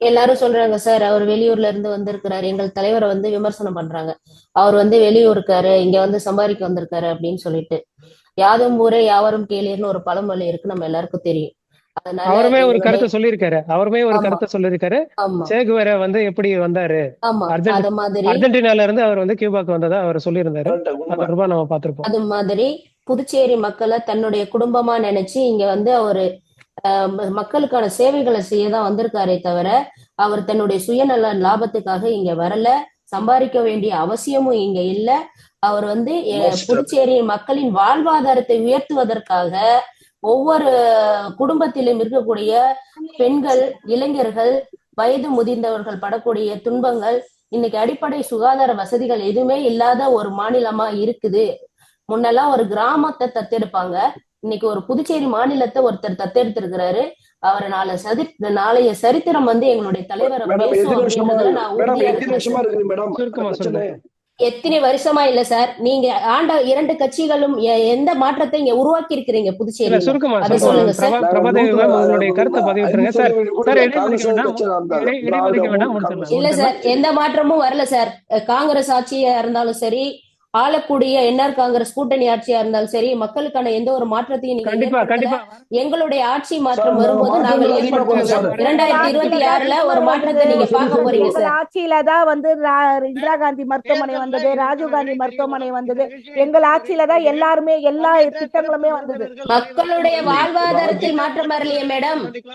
எல்லாரும் சொல்றாங்க சார் அவர் வெளியூர்ல இருந்து வந்திருக்கிறாரு. எங்கள் தலைவரை வந்து விமர்சனம் பண்றாங்க. அவர் வந்து வெளியூருக்காரு. இங்க வந்து சம்பாதிக்க வந்திருக்காரு அப்படின்னு சொல்லிட்டு. யாதும் ஊரே யாவரும் கேளீர்னு ஒரு பழமொழி இருக்கு நம்ம எல்லாருக்கும் தெரியும். அதனால அவருமே ஒரு கருத்தை சொல்லியிருக்காரு. அவருமே ஒரு. கருத்தை சொல்லியிருக்காரு. ஆமா. சேகுவேர வந்து எப்படி வந்தாரு? ஆமா அர்ஜென்ட்- அது மாதிரி. அர்ஜென்டினால இருந்து அவர் வந்து கியூபாக்கு வந்ததா அவர் சொல்லியிருந்தாரு. நம்ம பார்த்திருப்போம். அது மாதிரி புதுச்சேரி மக்களை தன்னுடைய குடும்பமா நினைச்சு இங்க வந்து அவரு மக்களுக்கான சேவைகளை செய்ய தான் வந்திருக்காரே தவிர அவர் தன்னுடைய சுயநல லாபத்துக்காக இங்க வரல. சம்பாதிக்க வேண்டிய அவசியமும் இங்க இல்ல. அவர் வந்து. புதுச்சேரி மக்களின் வாழ்வாதாரத்தை உயர்த்துவதற்காக ஒவ்வொரு குடும்பத்திலும் இருக்கக்கூடிய பெண்கள் இளைஞர்கள் வயது முதிர்ந்தவர்கள் படக்கூடிய துன்பங்கள் இன்னைக்கு அடிப்படை சுகாதார வசதிகள் எதுவுமே இல்லாத ஒரு மாநிலமா இருக்குது. முன்னெல்லாம் ஒரு கிராமத்தை தத்தெடுப்பாங்க. இன்னைக்கு ஒரு புதுச்சேரி மாநிலத்தை ஒருத்தர் தத்தெடுத்திருக்கிறாரு. அவர் நாளை சதி நாளைய சரித்திரம் வந்து எங்களுடைய தலைவரை எத்தனை வருஷமா இல்ல சார்? நீங்க ஆண்ட இரண்டு கட்சிகளும் எ- எந்த மாற்றத்தை இங்க உருவாக்கி இருக்கிறீங்க புதுச்சேரி சுருக்கமா அதை சொல்லுங்க. சார். உங்களுடைய கருத்தை பதிவிட்டுருங்க சார். இல்ல சார் எந்த மாற்றமும் வரல சார். காங்கிரஸ் ஆட்சியா இருந்தாலும் சரி ஆளக்கூடிய என்ஆர் காங்கிரஸ் கூட்டணி ஆட்சியா இருந்தாலும் சரி மக்களுக்கான எந்த ஒரு மாற்றத்தையும் நீங்க கண்டிப்பா ஏற்படுத்தல. கண்டிப்பா. எங்களுடைய ஆட்சி மாற்றம் வரும்போது நாங்கள். இரண்டாயிரத்தி இருபத்தி ஆறுல ஒரு மாற்றத்தை நீங்க பார்க்க போறீங்க சார். ஆட்சியில தான் வந்து இந்திரா காந்தி மருத்துவமனை வந்தது ராஜீவ் காந்தி மருத்துவமனை வந்தது. எங்கள் ஆட்சியில தான் எல்லாருமே எல்லா திட்டங்களுமே வந்தது. மக்களுடைய வாழ்வாதாரத்தில் மாற்றம் வரலையே மேடம்.